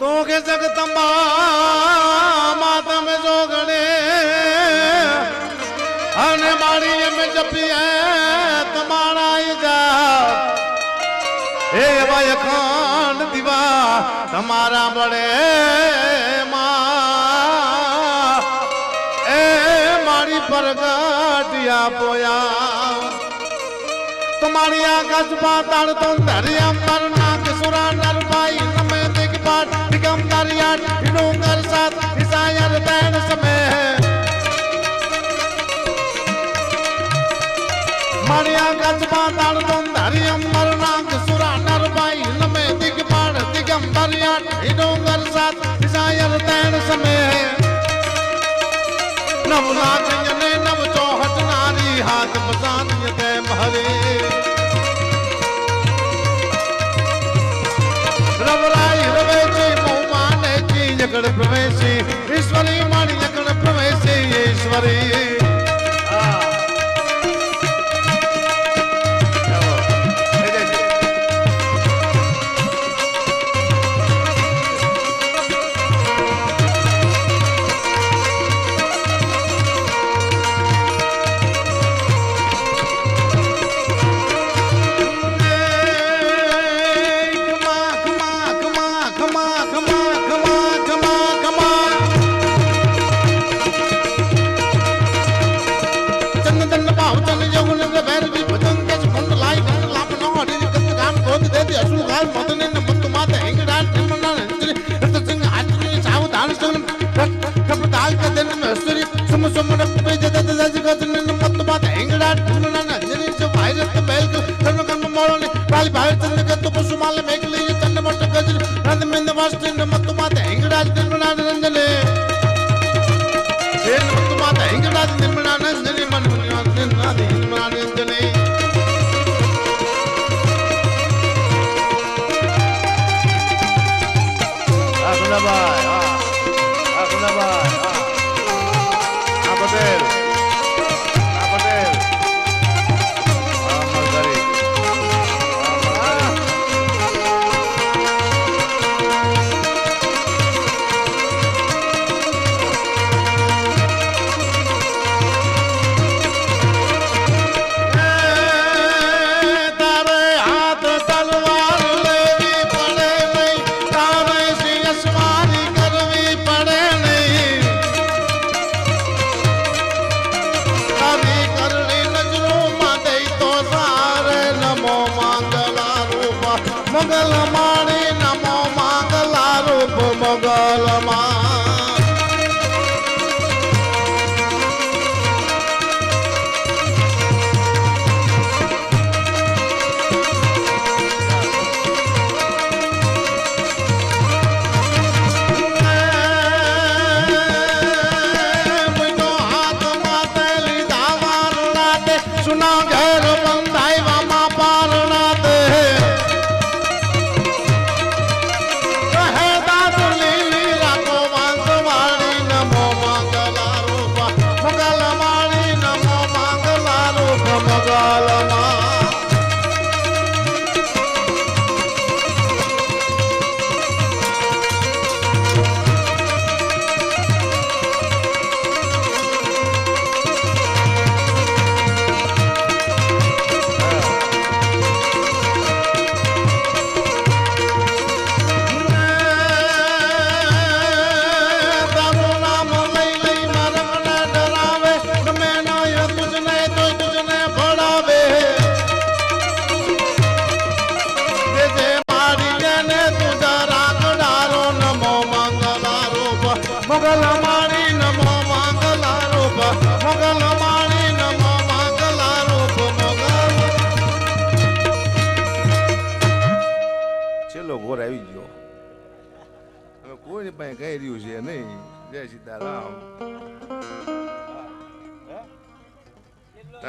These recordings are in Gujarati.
તો કે જગતંબા માતમ જોગણે અને મારી એમ જપીએ તમારા જા. હે ભાઈ ખાંડ દીવા, તમારા બળે માં. એ મારી પરગટિયા પોયા. તમારી આકાશ પાતાળ તો ધરિયા પર નાક સુરા समय માણ્યા ગજમાં દાળદમ ધારી અંબર નાગ સુરા નરભાઈ નમે દિગપાળ નવ ચોહટ નારી હાથ બસાન Maria. આવતાને જેવું ને બેર બી પતંગ કે મંદ લાઈ ગણ લાપ નો હરી કત ગામ ગોદ દે દે અસુ ગાલ મદને ને મત માતે હેંગડા ટમના ને રત સંગ આત્મી સાવ ધાન સંગ કપ દાલ કે દન મે હસરી સમ સમણ પે જત જજ ગત ને મત માતે હેંગડા ટમના ને જરી ચ ભાઈ રત બેલ કર્મ કર્મ મોળો ને પાલી ભાઈ ચંદ કે તો પશુ માલ મેક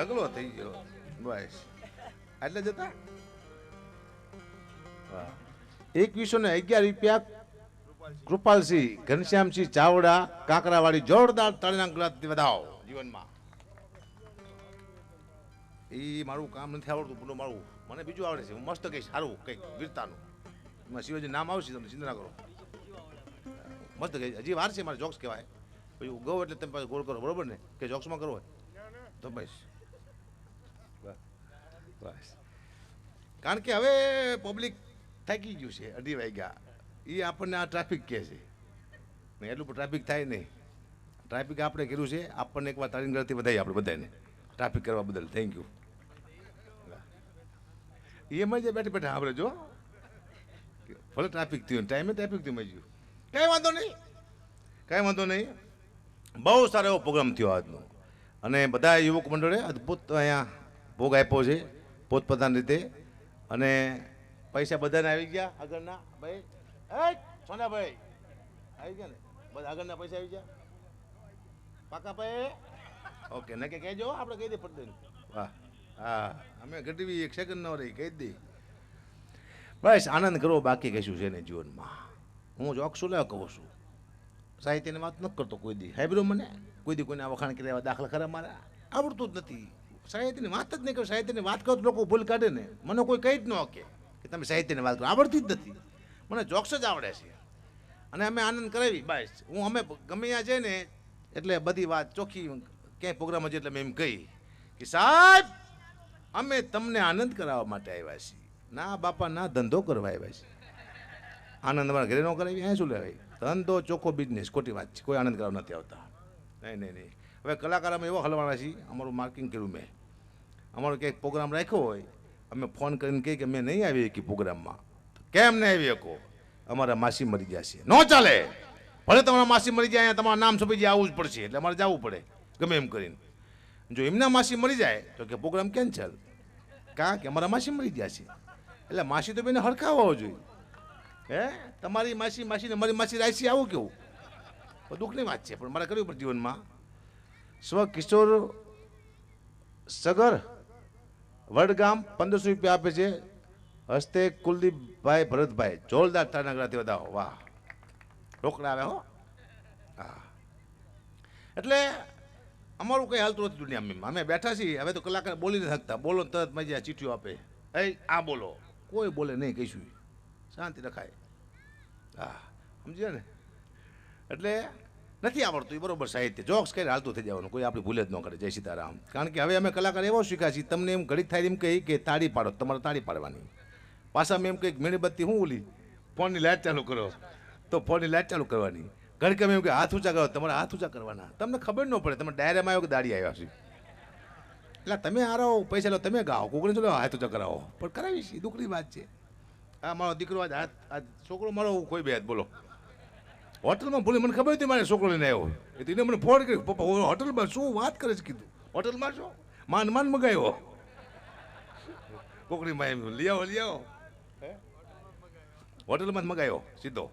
ઢગલો થઈ ગયો. બસ. એટલે જતા? એકવીસો ને અગિયાર રૂપિયા કૃપાલસિંહ ઘનશ્યામસિંહ ચાવડા કાંકરાવાળી જોરદાર તાળીના ગ્લાસથી વધાવો જીવનમાં. એ મારું કામ નથી આવડતું પૂરું મારું. મને બીજું આવડે છે. હું મસ્ત કંઈક સારું કંઈક વીરતાનું. એમાં શિવાજી નામ આવશે તમે ચિંતા કરો. મસ્ત ગઈ હજી વાર છે મારે જોક્સ કહેવાય. પછી ગો એટલે તમે પાછું ગોળ કરો બરોબર ને? કે જોક્સમાં કરો હોય? તો બસ. બસ. કારણ કે હવે પબ્લિક થાકી ગયું છે, અઢી વાગ્યા. એ આપણને આ ટ્રાફિક કહે છે. એટલું પણ ટ્રાફિક થાય નહીં. ટ્રાફિક આપણે કર્યું છે, આપણને એકવાર તારીખ ગળતી વધારી આપણે બધાને ટ્રાફિક કરવા બદલ થેન્ક યુ એમાં જે બેઠા બેઠા આપણે જો ભલે ટ્રાફિક થયું ટાઈમે ટ્રાફિક થયું મળી ગયું કાંઈ વાંધો નહીં. કાંઈ વાંધો નહીં. બહુ સારો એવો પ્રોગ્રામ થયો આજનો. અને બધા યુવક મંડળે અદ્ભુત અહીંયા ભોગ આપ્યો છે. પોતપોતાની રીતે. અને પૈસા બધાને આવી ગયા આગળના. ભાઈ એ સોનાભાઈ આવી ગયા ને? બધા આગળના પૈસા આવી ગયા? પાકા ભાઈ? ઓકે ને કે કહેજો આપણે કહી દે પડદે વાહ. હા અમે ઘટવી એક સેકન્ડ ન રહી કહી દઈ બસ આનંદ કરવો બાકી કશું છે ને જીવનમાં. હું જોક્સું લેવા કહું છું. સાહિત્યની વાત નથી કરતો કોઈ દી. હાઈબ્રો મને? કોઈ દી કોઈને વખાણ કર્યા દાખલા ખરા મારા? આવડતું જ નથી. સાહિત્યની વાત જ નહીં કરું, સાહિત્યની વાત કરો લોકો ભૂલ કાઢે ને. મને કોઈ કહી જ ન કે કે તમે સાહિત્યની વાત કરો. આવડતી જ નથી. મને જોક્સ જ આવડે છે. અને અમે આનંદ કરાવી, બસ. હું અમે ગમે ત્યાં છે ને, એટલે બધી વાત ચોખ્ખી, ક્યાંય પ્રોગ્રામ હજી એટલે મેં એમ કહી કે, સાહેબ, અમે તમને આનંદ કરાવવા માટે આવ્યા છીએ. ના બાપા, ના ધંધો કરવા આવ્યા છીએ. આનંદ અમારા ઘરે ન કરાવી, અહીંયા શું લેવાય? ધંધો ચોખ્ખો બિઝનેસ ખોટી વાત છે. કોઈ આનંદ કરાવવા નથી આવતા. નહીં નહીં નહીં. હવે કલાકાર અમે એવા હલવાના છીએ, અમારું માર્કિંગ કર્યું મેં. અમારો ક્યાંક પ્રોગ્રામ રાખ્યો હોય, અમે ફોન કરીને કહીએ કે મેં નહીં આવી શકી પ્રોગ્રામમાં કેમ નહીં આવી શકો અમારા માસી મરી ગયા છે. ન ચાલે! ભલે તમારા માસી મરી જાય, અહીંયા તમારા નામ છોપી જાય આવવું જ પડશે. એટલે અમારે જવું પડે. ગમે એમ કરીને. જો એમના માસી મરી જાય, તો કે પ્રોગ્રામ કેન્સલ કાં કે અમારા માસી મરી ગયા છે? એટલે માસી તો બેને હરખાવા જોઈએ. હે? તમારી માસી, માસીને મારી માસી રાશી આવું કેવું? દુઃખની વાત છે, પણ મારે કરવી પડે જીવનમાં. સ્વ કિશોર સગર વડગામ પંદરસો રૂપિયા આપે છે. હસ્તે કુલદીપભાઈ ભરતભાઈ. જોરદાર તારનગરાથી વધાવો. વાહ. રોકડા આવે હો. હા. એટલે અમારું કંઈ હાલતું નથી દુનિયામાં. અમે બેઠા છીએ. હવે તો કલાકાર બોલી નથી શકતા. બોલો તરત મજા ચીઠીઓ આપે. એ, આ બોલો. કોઈ બોલે નહીં કહીશું. શાંતિ રખાય. હા. સમજ્યા ને? એટલે નથી આવડતું એ બરોબર સાહિત્ય. જોક્સ કરીને હાલતું થઈ જવાનું, કોઈ આપણી ભૂલે જ ન કરે. જય સીતારામ. કારણ કે હવે અમે કલાકાર એવો શીખ્યા છીએ, તમને એમ ઘડી થાય એમ કહી કે તાળી પાડો, તમારે તાળી પાડવાની. પાછા મેં એમ કંઈક કે મીણબત્તી હું ઓલી? ફોનની લાઇટ ચાલુ કરો. તો ફોનની લાઇટ ચાલુ કરવાની. ઘડીક અમે એમ કે હાથ ઊંચા કરો, તમારે હાથ ઊંચા કરવાના. તમને ખબર ન પડે તમે ડાયરામાં આવ્યો કે દાડી આવ્યા છે? એટલે તમે હારો પૈસા લો, તમે ગાઓ. કોકને ચલો હાથ ઊંચા કરાવો. પણ કરાવી છે દુઃખની વાત છે. આ મારો દીકરો આજ હાથ, આજ છોકરો મારો, કોઈ બે હાથ બોલો. હોટલમાં ભૂલી, મને ખબર હતી મારે છોકરો આવ્યો. એટલે એને મને ફોન કર્યો પપ્પા હોટલમાં શું વાત કરે છે, કીધું. હોટલમાં શું માન માન મગાવ્યો. કોકડીમાં એમ, લઈ આવો લઈ આવો? હોટલમાં જ મગાવ્યો, સીધો.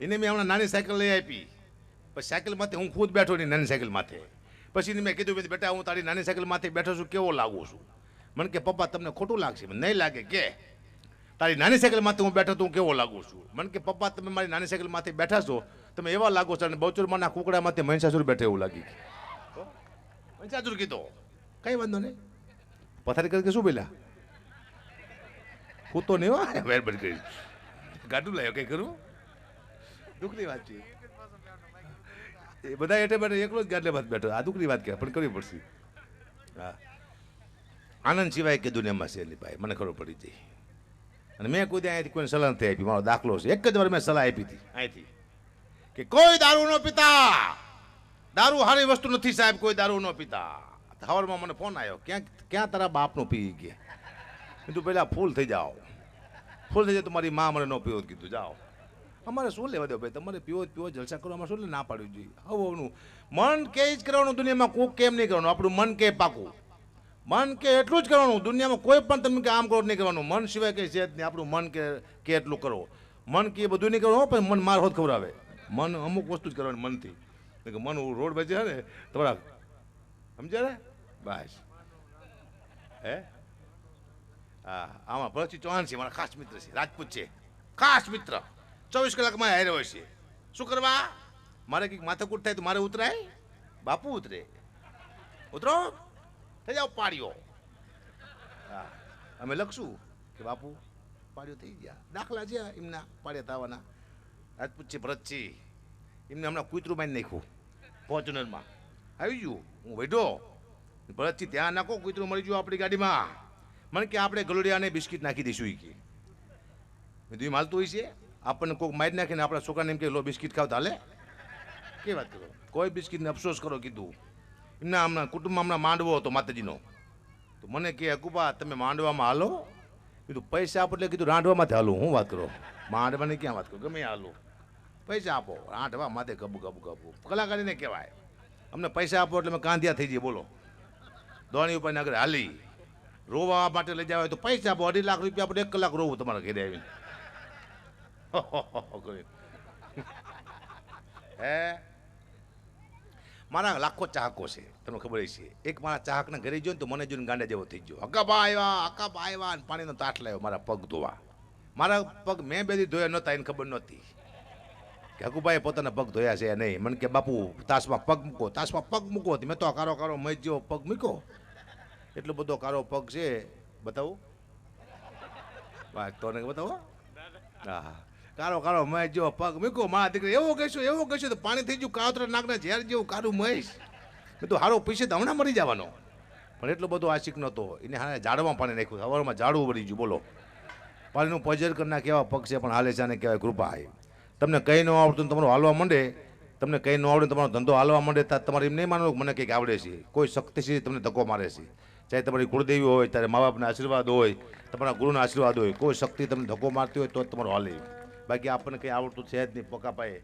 એને મેં હમણાં નાની સાયકલ લઈ આપી. પછી સાયકલ માથે હું ખુદ બેઠો નહીં, નાની સાયકલ માથે. પછી મેં કીધું બેટા, હું તારી નાની સાયકલ માથે બેઠો છું, કેવો લાગુ છું? મને કે, પપ્પા, તમને ખોટું લાગશે. નહીં લાગે, કે તારી નાની સાયકલમાંથી હું બેઠો તો હું કેવો લાગુ છું? મને કે પપ્પા તમે મારી નાની સાયકલમાંથી બેઠા છો. તમે એવા લાગો છો. અને બહુચરમાના કુકડા માથે મહિષાસુર બેઠે એવું લાગી. મહિષાસુર કીધો. કઈ વાંધો નહીં. પથારી કરી કે શું પેલા હું તો નહીં હો વેર બંધ કરી ગાડું લાવ્યો કઈ કરું દુઃખની વાત છે. એ બધા એટલે બેઠો એકલો જ ગાડલે ભાત બેઠો. આ દુઃખની વાત કહેવાય પણ કરવી પડશે. હા. આનંદ સિવાય કે દુનિયામાં છે એની ભાઈ મને ખબર પડી હતી અને મેં કોઈ દી અહીંયાથી કોઈને સલાહ નથી આપી. મારો દાખલો છે. એક જ વાર મેં સલાહ આપી હતી અહીંથી. કે કોઈ દારૂ ન પીતા. દારૂ સારી વસ્તુ નથી સાહેબ કોઈ દારૂ ન પીતા. સવારમાં મને ફોન આવ્યો ક્યાં ક્યાં તારા બાપનું પી ગયા? કીધું પહેલાં ફૂલ થઈ જાઓ. ફૂલ થઈ જાય તો મારી મા મને ન પીવો કીધું જાઓ. અમારે શું લેવા દો ભાઈ? તમારે પીવો પીવો જલસા કરો અમારે શું ના પાડવું જોઈએ. હવનું મન કે જ કરવાનું દુનિયામાં કોક કેમ નહીં કરવાનું? આપણું મન કે પાકું? મન કે એટલું જ કરવાનું. દુનિયામાં કોઈ પણ તમે કે આમ કરો નહીં કરવાનું. મન સિવાય કંઈ છે જ નહીં. આપણું મન કે કે એટલું કરો. મન કે બધું નહીં કરવાનું, પણ મન માર ખબર આવે મન અમુક વસ્તુ જ કરવાની મનથી. કે મન રોડ બચે ને, તમારા સમજ્યા ને? બસ. હે? હા, આમાં ભરતસિંહ ચૌહાણ છે, મારા ખાસ મિત્ર છે, રાજપૂત છે. ખાસ મિત્ર. ચોવીસ કલાકમાં હારે હોય છે. શું કરવા? મારે કંઈક માથાકૂટ થાય તો મારે ઉતરાય? બાપુ ઉતરે. ઉતરો. થઈ જાઓ પાડ્યો હા અમે લખશું કે બાપુ પાડ્યો થઈ ગયા. દાખલા છે એમના પાડ્યા તાવાના. રાજપૂત છે ભરત છે એમને હમણાં કૂતરું મારી નાખ્યું ફોર્ચ્યુનરમાં આવી ગયું. હું બેઠો ભરતથી ત્યાં નાખો કૂતરું મળી ગયું આપણી ગાડીમાં. મને કે આપણે ગલોડિયાને બિસ્કિટ નાખી દઈશું એ કે. કીધું, "એમ હાલતું હોય છે? આપણને કોઈક મારી નાખીને આપણા છોકરાને એમ કે લો બિસ્કિટ ખાવ હાલે કે વાત કરો? કોઈ બિસ્કિટને અફસોસ કરો કીધું. એમના હમણાં કુટુંબમાં હમણાં માંડવો હતો માતાજીનો તો મને કે અકુબા તમે માંડવામાં હાલો કીધું પૈસા આપો એટલે કીધું રાંધવામાંથી હાલું હું વાત કરો માંડવાની ક્યાં વાત કરો ગમે હાલો પૈસા આપો રાંધવા માથે ગબુ ગબુ ગબુ કલાકારીને કહેવાય અમને પૈસા આપો એટલે અમે કાંધિયા થઈ જઈએ બોલો દોણી ઉપર નગર હાલી રોવા માટે લઈ જવાય તો પૈસા આપો અઢી લાખ રૂપિયા આપણે એક કલાક રોવું તમારા ઘરે આવીને હે મારા લાખો ચાહકો છે, તમને ખબર છે એક મારા ચાહકના ઘરે ગયો ને તો મને જોઈને ગાંડા જેવો થઈ ગયો. અકાબા આવ્યા અકાબા આવ્યા અને પાણીનો તાટ લાવ્યો મારા પગ ધોવા. મારા પગ મેં બેથી ધોયા નહોતા, એને ખબર નહોતી. કે હકુભાઈ પોતાના પગ ધોયા છે નહીં. મને કે, બાપુ, તાસમાં પગ મૂકો, તાસમાં પગ મૂકો મેં તો કારો કારો મજ જેવો પગ મૂકો એટલો બધો કારો પગ છે. બતાવું. વાહ તો બતાવો? બતાવો હા. હા. કાળો કારો મહેશ જેવો પગ મૂકો મારા દીકરી એવો કહેશો એવો કહેશો, તો પાણી થઈ ગયું કાવતરા નાકના ઝેર જેવું કારું મહેશ મેં તો હારો પૈસે તો હમણાં મરી જવાનો. પણ એટલો બધો આશિક નહોતો. એને હારે ઝાડમાં પાણી નાખ્યું. સવારમાં ઝાડવું પડી ગયું, બોલો. પાણીનું પજર કરના કેવા પગ છે, પણ હાલે છે અને કહેવાય કૃપા આવી તમને કંઈ ન આવડતું તમારું હાલવા માંડે, તમને કંઈ ન આવડે તમારો ધંધો હાલવા માંડે ત્યારે તમારે એમ નહીં માનવું મને કંઈક આવડે છે. કોઈ શક્તિથી તમને ધક્કો મારે છે. ચાહે તમારી કુળદેવી હોય ત્યારે મા બાપના આશીર્વાદ હોય, તમારા ગુરુના આશીર્વાદ હોય, કોઈ શક્તિ તમને ધક્કો મારતી હોય તો જ તમારું હાલે. બાકી આપણને કંઈ આવડતું છે જ નહીં પોકાપાએ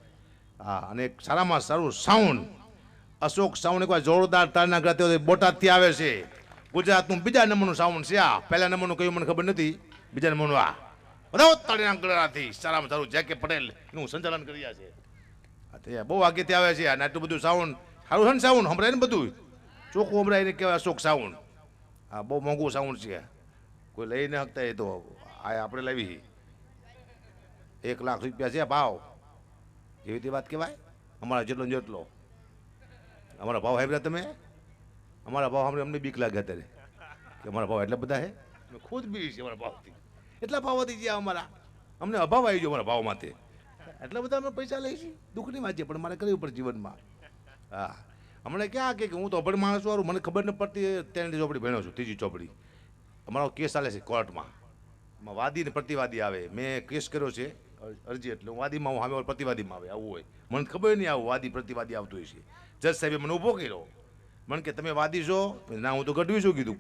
હા, અને સારામાં સારું સાઉન્ડ અશોક સાઉન્ડ એકવાર જોરદાર તારના ગ્રાતે બોટાદથી આવે છે. ગુજરાતનું બીજા નંબરનું સાઉન્ડ છે આ. પહેલા નંબરનું કયું મને ખબર નથી. બીજા નંબરનું આ. બધા તાળીના ગળાથી સારામાં સારું. જે કે પટેલ એનું સંચાલન કર્યા છે. હા તે બહુ આગેથી આવે છે. અને આટલું બધું સાઉન્ડ સારું છે ને સાઉન્ડ સંભળાય ને બધું? ચોખ્ખું સંભળાય એને કહેવાય અશોક સાઉન્ડ હા બહુ મોંઘું સાઉન્ડ છે. કોઈ લઈ ન શકતા એ તો. આ આપણે લાવી. એક લાખ રૂપિયા છે ભાવ. એવી રીતે વાત કહેવાય અમારા જેટલો ને જેટલો. અમારા ભાવ સાંભળ્યા તમે? અમારા ભાવ સાંભળે અમને બીક લાગે અત્યારે. કે અમારા ભાવ એટલા બધા છે? ખુદ બી છે અમારા ભાવથી. એટલા ભાવ વધી ગયા અમારા? અમને અભાવ આવી ગયો અમારા ભાવમાંથી એટલા બધા અમે પૈસા લઈશું દુઃખની વાત છે પણ મારે કરવી પડે જીવનમાં. હા. હમણાં ક્યાં કે કે હું તો અભણ માણસ વાળું મને ખબર ન પડતી ત્રણ ચોપડી ભણ્યો છું ત્રીજી ચોપડી. અમારો કેસ ચાલે છે કોર્ટમાં. વાદી ને પ્રતિવાદી આવે. મેં કેસ કર્યો છે અરજી એટલે હું વાદીમાં હું સામે પ્રતિવાદીમાં આવે, આવું હોય. મને ખબર નહીં આવું વાદી પ્રતિવાદી આવતું હોય છે. જજ સાહેબે મને ઊભો કર્યો. મને કે, તમે વાદી છો? ના, હું તો ગઢવી છું, કીધું.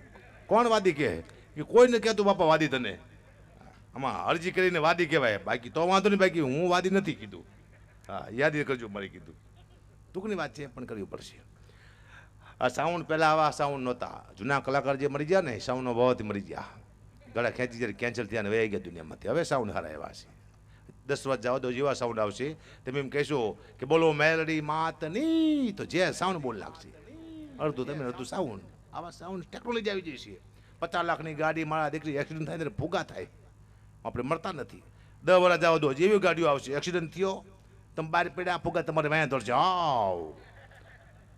કોણ વાદી કહે? કે, કોઈને કહેતું બાપા વાદી તને. આમાં અરજી કરીને વાદી કહેવાય. બાકી તો વાંધો નહીં, બાકી હું વાદી નથી, કીધું. હા, યાદ કરજો મારે કીધું. ટૂંકની વાત છે પણ કરવી પડશે. આ સાઉન્ડ પહેલાં આવા સાઉન્ડ નહોતા. જૂના કલાકાર જે મરી ગયા ને સાઉન્ડનો ભાવથી મરી ગયા. ગળા ખેંચી, જ્યારે કેન્સલ થયા ને વહી ગયા દુનિયામાંથી. હવે સાઉન્ડ સારા એવા છે. દસ વર્ષ જવા તો જેવા સાઉન્ડ આવશે. તમે એમ કહેશો કે બોલો, મેલડી માતની તો જે સાઉન્ડ બોલ લાગશે. અડધું તમે, અડધું સાઉન્ડ આવા સાઉન્ડ ટેકનોલોજી આવી જઈ છે. પચાસ લાખની ગાડી, મારા દીકરી એક્સિડન્ટ થાય ત્યારે ભૂગા થાય. આપણે મળતા નથી. દસ વર્ષ જાવ દો, જેવી ગાડીઓ આવશે એક્સિડન્ટ થયો, તમે બાર પડ્યા ફુગા તમારે વાયા દોડશે આવ.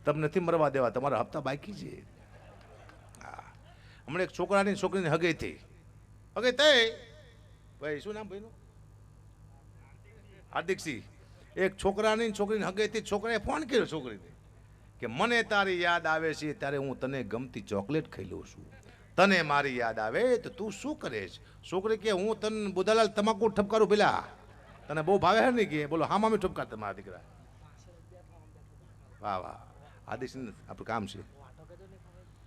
તમને નથી મરવા દેવા, તમારા હપ્તા બાકી છે. હમણાં એક છોકરાની છોકરીને હગે થઈ. હગે થઈ? ભાઈ, શું નામ ભાઈનું? હાર્દિકસિંહ એક છોકરાની છોકરીને હગેથી છોકરાએ ફોન કર્યો છોકરીને કે, મને તારી યાદ આવે છે, ત્યારે હું તને ગમતી ચોકલેટ ખાઈ લઉં છું. તને મારી યાદ આવે તો તું શું કરે છે છોકરી કે, હું તને બુધાલાલ તમાકુ ઠપકારું પેલા તને બહુ ભાવે હે ને કે? બોલો, હા, મામી, ઠપકાર તમારા દીકરા. વાહ વાહ. આદિશ આપણું કામ છે.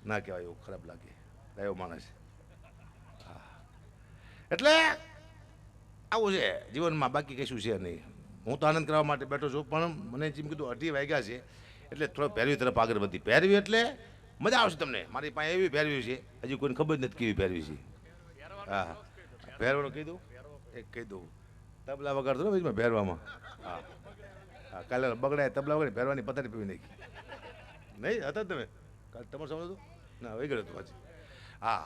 ના કહેવાય એવું, ખરાબ લાગે. એવો માણસ. એટલે આવું છે. જીવનમાં બાકી કશું છે નહીં. હું તો આનંદ કરવા માટે બેઠો છું, પણ મને જેમ કીધું અઢી વાગ્યા છે, એટલે થોડો પહેરવી તરફ આગળ વધી પહેરવી એટલે મજા આવશે તમને. મારી પાસે એવી પહેરવી છે, હજી કોઈને ખબર જ નથી કેવી પહેરવી છે. હા પહેરવાનું કીધું? એક કહી દઉં તબલા વગાડતો ને મેં પહેરવામાં. હા. હા, કાલે બગડાય તબલા વગર પહેરવાની પથારી પીવી નાખી. નહીં, હતા તમે? કાલે તમારે સમજો ના વહી ગયો હતું પાછી. હા,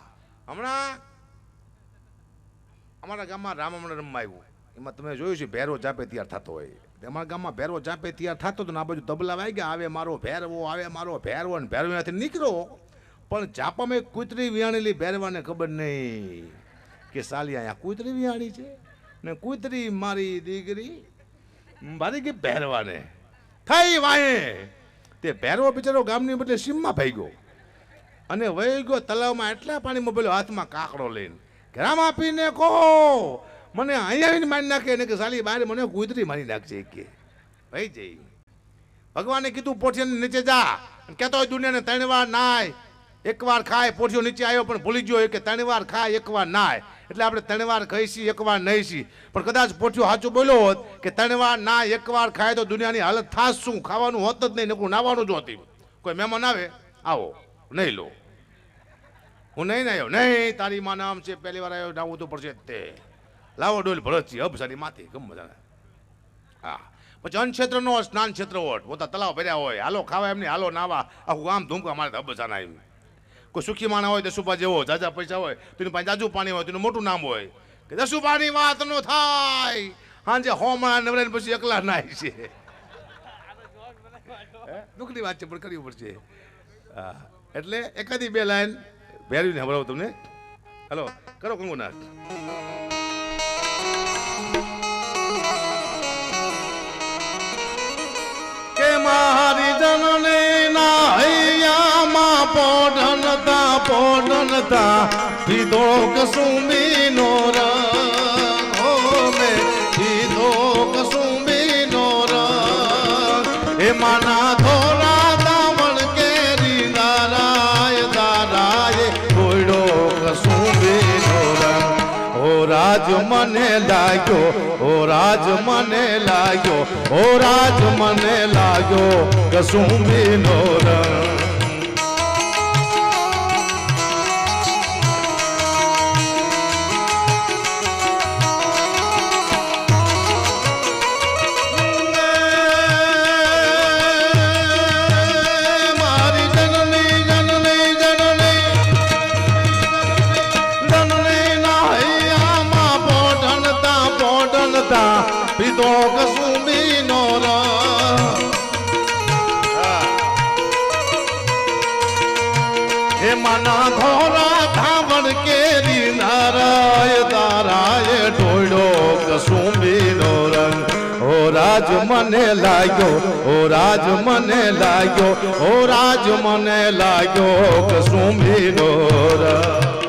હમણાં અમારા ગામમાં રામમણ રમવા આવ્યું. એમાં તમે જોયું છે, ભેરો જાપે તૈયાર થતો હોય. અમારા ગામમાં ભેરો જાપે તૈયાર થતો તો આ બાજુ તબલા વાગ્યા, આવે મારો ભેરવો, આવે મારો ભેરવો ને ભેરવાથી નીકળ્યો પણ ચાપામાં એક કૂતરી વિયાણેલી ભેરવાને ખબર નહીં કે સાલી અહીંયા કૂતરી વિયાણી છે ને કૂતરી મારી દીકરી મારી કે ભેરવાને. થઈ વાહે. તે ભેરવો બિચારો ગામની બદલે સીમમાં ભાઈ ગયો અને વહી ગયો તલાવમાં એટલા પાણીમાં બોલ્યો હાથમાં કાકડો લઈને. ઘરામાં પીને કહો. મને અહીંયા આવીને મારી નાખે ને કે સાલી બહાર મને કુદરી મારી નાખજે કે. ભાઈ જઈ. ભગવાને કીધું, પોઠિયાને નીચે જા. કહેતો હોય, દુનિયાને ત્રણ વાર નાય. એક વાર ખાય, પોઠિયો નીચે આવ્યો, પણ ભૂલી ગયો કે ત્રણ વાર ખાય, એક વાર નાય. એટલે આપણે ત્રણ વાર ખાઈશી, એક વાર નહીં પણ કદાચ પોઠિયો સાચું બોલ્યો હોત કે ત્રણ વાર ના એક વાર ખાય તો દુનિયાની હાલત થાશ શું? ખાવાનું હોત જ નહીં, નકરું નાવાનું જ હોતી કોઈ મહેમાન આવે? આવો, નહીં લો. હું નહીં ને આવ્યો નહીં, તારી માં નામ છે, પહેલી વાર આવ્યો નાવું તો પડશે તે. લાવો ડોલ ભરત છે હબ સારી માથી ગમ બધાને હા. પછી અન્ન ક્ષેત્રનો સ્નાન ક્ષેત્ર હોટ પોતા તલાવ ભર્યા હોય, હાલો ખાવા એમની, હાલો નાવા, આખું ગામ ધૂમકા મારે હબ બસાના એમ. કોઈ સુખી માણા હોય દસુપા જેવો, જાજા પૈસા હોય, તેનું પાસે જાજુ પાણી હોય, તેનું મોટું નામ હોય. કે દસુપાની વાત નો થાય. હાંજે હોમણા નવરાઈને પછી એકલા નાય છે. દુઃખની વાત છે, પણ કરવી પડશે. એટલે એકાદી બે લાઈન ભેરવીને હમણાં તમને. હલો, કરો કંગુનાથ. કે મારી જનને ના હૈયામાં પોઢનતા પોઢનતા વિદોક કસુંબીનો મને લાગ્યો ઓ રાજ મને લાગ્યો ઓ રાજ મને લાગ્યો કસુંબીનો રંગ લાગ્યો. ઓ રાજ મને લાગ્યો ઓ રાજ મને લાગ્યો કસુંબીનો રંગ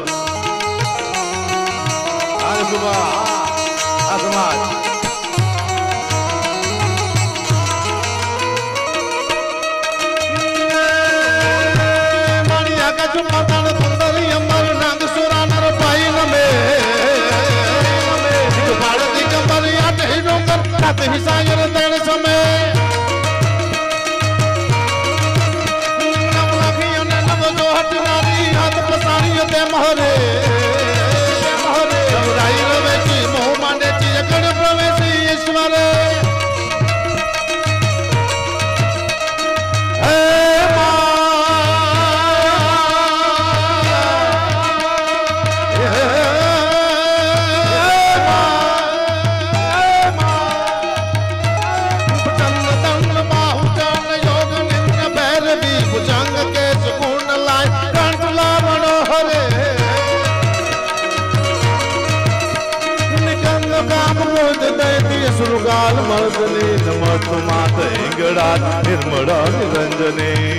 સુરગાલ મર્દની નમત માત ઈંગડા નિર્મળા નિરંજની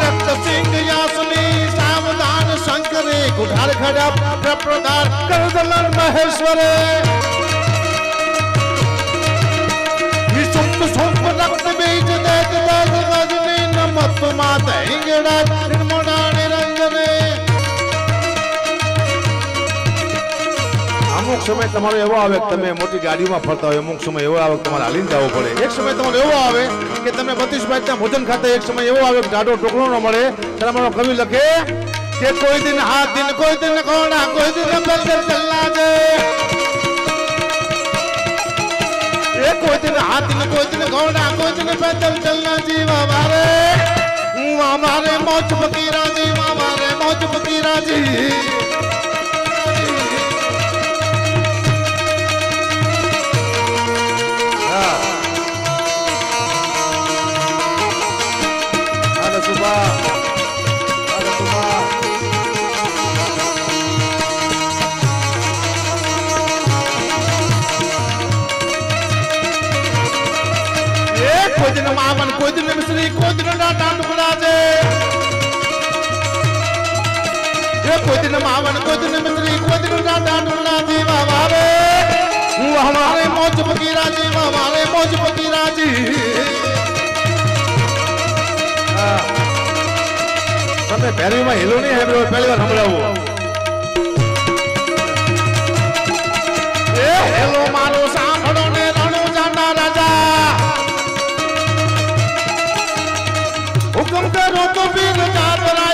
રક્તસિંહ યાસની સાવધાન શંકરે કુઠાર ખડા પ્રપ્રદાર કરદલન મહેશ્વરે વિશુંભ શુંભ રક્ત બીજ દેજ દેજ રજની નમત માત હિંગડા નિર્મળા અમુક સમય તમારો એવો આવે કે તમે મોટી ગાડીમાં ફરતા હોય, અમુક સમય એવો આવે કે તમારે હાલીને જવું પડે. એક સમય તમારો એવો આવે કે તમે બત્રીસ ત્યાં ભોજન ખાતા એક સમય એવો આવે કે ગાડો ટોકરો ન મળે. ત્યારે મારો કવિ લખે કે કોઈ દિન હાથ દિન, કોઈ દિન કોણા, કોઈ દિન બંદર ચલના દે એ કોઈ દિન હા દિન, કોઈ દિન કોણા, કોઈ દિન બંદર ચલના જીવા મારે. હું અમારે મોજ ફકીરા જીવા મારે મોજ ફકીરા જી ડાટા ટુકડા છે. એ કોઈ માવન કોઈ દિન મિશ્રી કોઈ દિન ડાટા છે વાહ વાહ રે હું હમારે મોજ ફકીરા જી વાહ હમારે મોજ ફકીરા જી. તમે પહેરીમાં હેલો નહીં સાંભળ્યો પહેલી વાર સંભળાવો. એ, હેલો મારો હુકમ કરો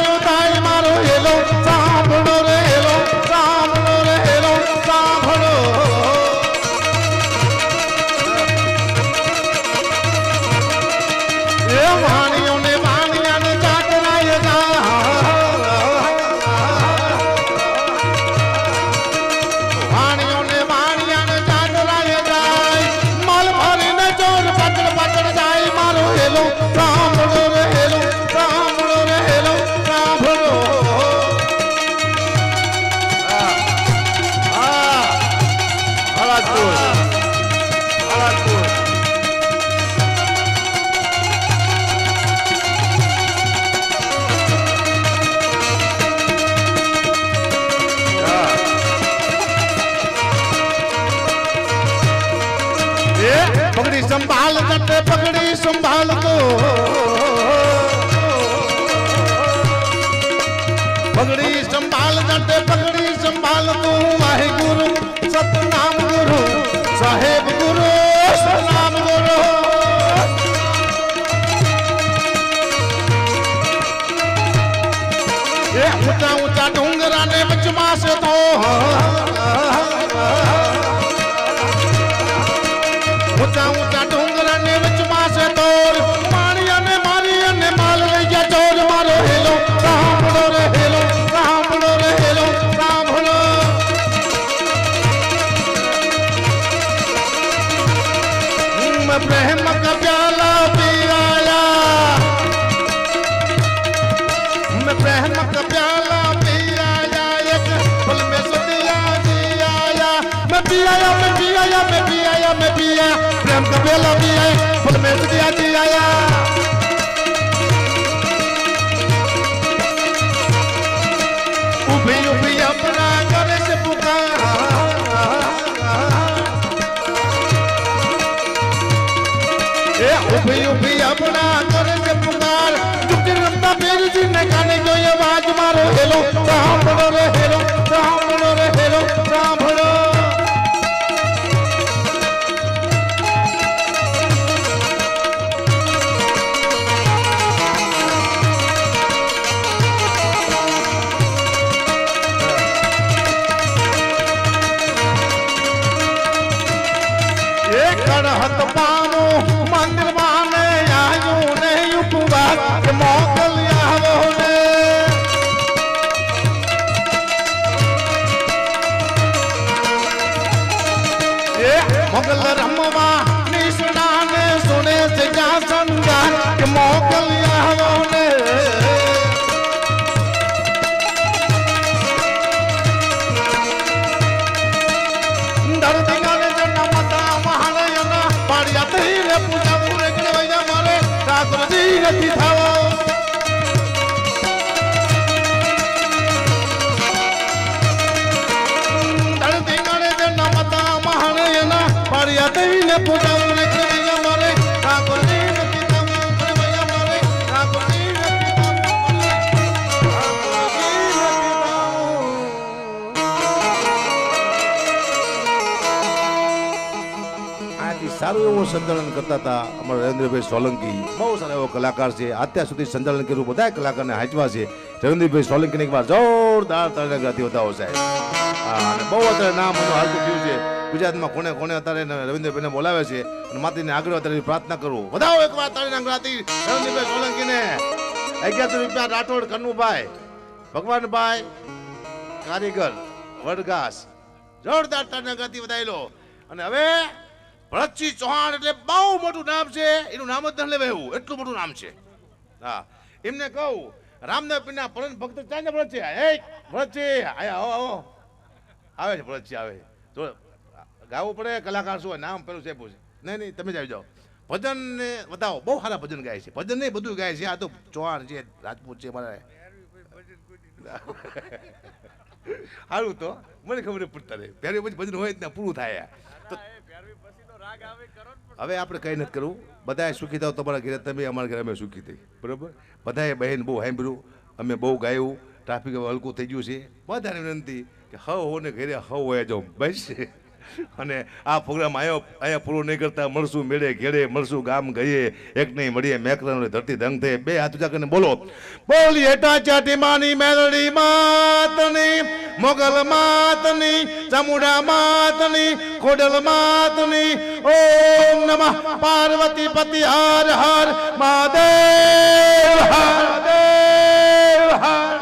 ઊભી ઊભી આપણા કરે છે પુકાર. ચૂકી રમતા બેરજી ને કાને જોઈએ વાજ મારો હેલો, સાંભળો રે હેલો, સાંભળો સારું એવું સંચાલન કરતા હતા અમારા રવિન્દ્રભાઈ સોલંકી. બહુ સારા એવો કલાકાર છે. અત્યાર સુધી સંચાલન કર્યું બધા કલાકારને હાંચવા છે. રવિન્દ્રભાઈ સોલંકીને એકવાર જોરદાર તરગાથી હતા સાહેબ. અને બહુ અત્યારે નામ એનું હાલતું થયું છે. ગુજરાતમાં કોને કોને અત્યારે રવિન્દ્રભાઈને બોલાવે છે અને માતીને આગળ અત્યારે પ્રાર્થના કરું. વધાવો એકવાર તારી નાગરાતી રવિન્દ્રભાઈ સોલંકીને. અગિયારસો રૂપિયા રાઠોડ કનુભાઈ, ભગવાનભાઈ કારીગર, વડગાસ. જોરદાર તરનગતિ વધાવી લો અને હવે ભરતસિંહ ચૌહાણ એટલે બહુ મોટું નામ છે. એનું નામ જ ન લેવાય એવું. એટલું મોટું નામ છે. હા. એમને કહું રામદેવ પીરના પરમ ભક્ત ચાંદા ભરતસિંહ હે ભરતસિંહ આયા આવો આવો. આવે છે ભરતસિંહ આવે જો ગાવું પડે કલાકાર શું હોય નામ પેલું છે પૂછે. નહીં નહીં તમે જ આવી જાઓ. ભજન ને બતાવો બહુ સારા ભજન ગાય છે. ભજન નહીં બધું ગાય છે. આ તો ચૌહાણ છે રાજપૂત છે મારા. સારું તો. મને ખબર પડતા રહે પહેરી પછી ભજન હોય ત્યાં પૂરું થાય તો હવે આપણે કંઈ નથી કરવું. બધાએ સુખી થાવ તમારા ઘરે તમે અમારા ઘરે અમે સુખી થઈ બરાબર? બધાએ બહેન બહુ સાંભળ્યું અમે બહુ ગાયું ટ્રાફિક હલકું થઈ ગયું છે. બધાને વિનંતી કે હવ હો ને ઘરે હવ હોય જાઓ બસ. અને આ પ્રોગ્રામ આયો અહીંયા પૂરો નહીં કરતા મળશું, મેળે ઘેડે મળશું, ગામ ગઈએ, એક નહીં મળીએ, મેકરણ ધરતી ધંગ થઈ બે હાથ ઊંચા કરીને બોલો. બોલી હેટા ચાટી માની મેલડી માતની, મોગલ માતની, ચામુંડા માતની, ખોડલ માતની. ઓમ નમઃ પાર્વતી પતિ હર હર મહાદેવ, હર દેવ હર